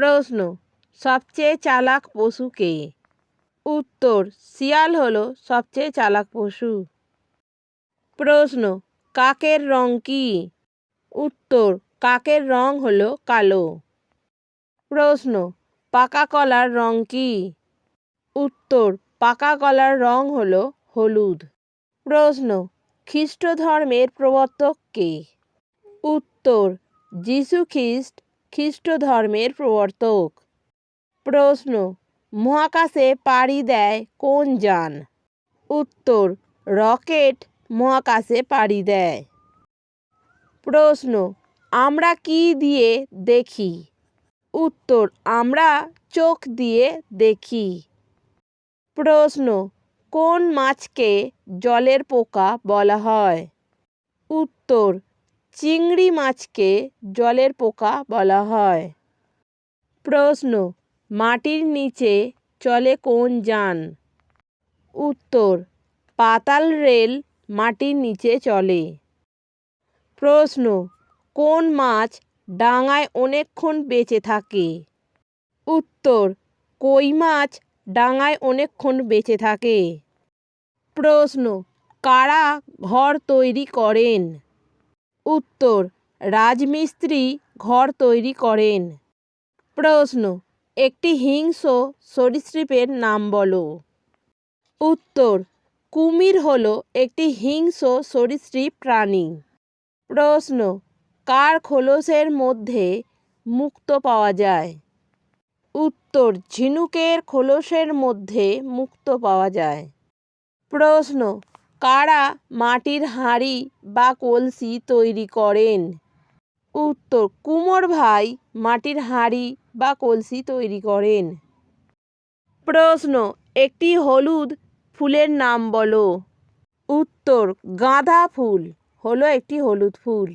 প্রশ্ন, সবচেয়ে চালাক পশু কে? উত্তর, শিয়াল হলো সবচেয়ে চালাক পশু। প্রশ্ন, কাকের রং কী? উত্তর, কাকের রং হলো কালো। প্রশ্ন, পাকা কলার রং কী? উত্তর, পাকা কলার রং হলো হলুদ। প্রশ্ন খ্রিস্ট ধর্মের প্রবর্তক কে? উত্তর, যীশু খ্রিস্ট খ্রিস্ট ধর্মের প্রবর্তক। প্রশ্ন, মহাকাশে পাড়ি দেয় কোন যান? উত্তর, রকেট মহাকাশে পাড়ি দেয়। প্রশ্ন, আমরা কি দিয়ে দেখি? উত্তর, আমরা চোখ দিয়ে দেখি। প্রশ্ন, কোন মাছকে জলের পোকা বলা হয়? উত্তর চিংড়ি মাছকে জলের পোকা বলা হয়। প্রশ্ন, মাটির নিচে চলে কোন যান? উত্তর, পাতাল রেল মাটির নিচে চলে। প্রশ্ন, কোন মাছ ডাঙায় অনেকক্ষণ বেঁচে থাকে? উত্তর, কই মাছ ডাঙায় অনেকক্ষণ বেঁচে থাকে? প্রশ্ন, কারা ঘর তৈরি করেন? উত্তর, রাজমিস্ত্রি ঘর তৈরি করেন। প্রশ্ন, একটি হিংস্র সরীসৃপের নাম বলো। উত্তর, কুমির হলো একটি হিংস্র সরীসৃপ প্রাণী। প্রশ্ন, কার খোলসের মধ্যে মুক্ত পাওয়া যায়? উত্তর, ঝিনুকের খোলসের মধ্যে মুক্ত পাওয়া যায়। প্রশ্ন কারা মাটির হাঁড়ি বা কলসি তৈরি করেন? উত্তর, কুমোর ভাই মাটির হাঁড়ি বা কলসি তৈরি করেন। প্রশ্ন, একটি হলুদ ফুলের নাম বলো। উত্তর, গাঁদা ফুল, হলো একটি হলুদ ফুল।